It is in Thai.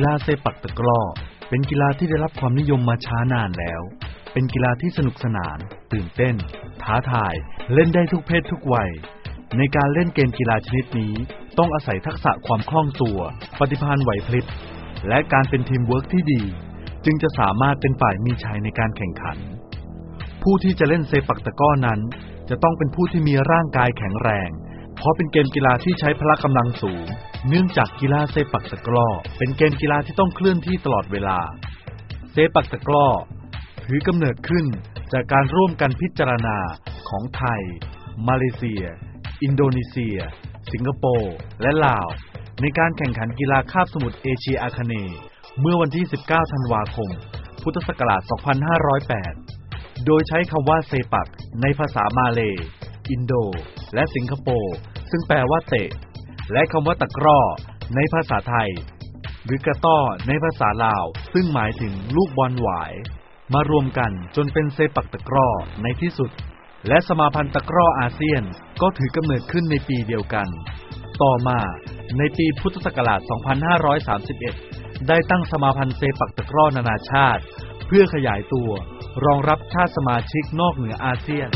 กีฬาเซปักตะกร้อเป็นกีฬาที่ได้รับความนิยมมาช้านานแล้ว เป็นกีฬาที่สนุกสนาน ตื่นเต้น ท้าทาย เล่นได้ทุกเพศทุกวัย ในการเล่นเกมกีฬาชนิดนี้ ต้องอาศัยทักษะความคล่องตัว ปฏิภาณไหวพริบ และการเป็นทีมเวิร์กที่ดี จึงจะสามารถเป็นฝ่ายมีชัยในการแข่งขัน ผู้ที่จะเล่นเซปักตะกร้อนั้น จะต้องเป็นผู้ที่มีร่างกายแข็งแรง เพราะเป็นเกมกีฬาที่ใช้พละกำลังสูง เนื่องจากกีฬาเซปักตะกร้อเป็นเกมกีฬาที่ต้องเคลื่อนที่ตลอดเวลา เซปักตะกร้อถือกำเนิดขึ้นจากการร่วมกันพิจารณาของไทย มาเลเซีย อินโดนีเซีย สิงคโปร์และลาว ในการแข่งขันกีฬาคาบสมุทรเอเชียอาคเนย์เมื่อวันที่ 19 ธันวาคม พุทธศักราช 2508 โดยใช้คำว่าเซปักในภาษามาเล อินโด และสิงคโปร์ซึ่งแปลว่าเตะ และคำว่าตะกร้อ ในภาษาไทย หรือกระต้อในภาษาลาว ซึ่งหมายถึงลูกบอลหวาย มารวมกันจนเป็นเซปักตะกร้อในที่สุด และสมาพันธ์ตะกร้ออาเซียนก็ถือกำเนิดขึ้นในปีเดียวกัน ต่อมาในปีพุทธศักราช 2531 ได้ตั้งสมาพันธ์เซปักตะกร้อนานาชาติ เพื่อขยายตัวรองรับชาติสมาชิกนอกเหนืออาเซียน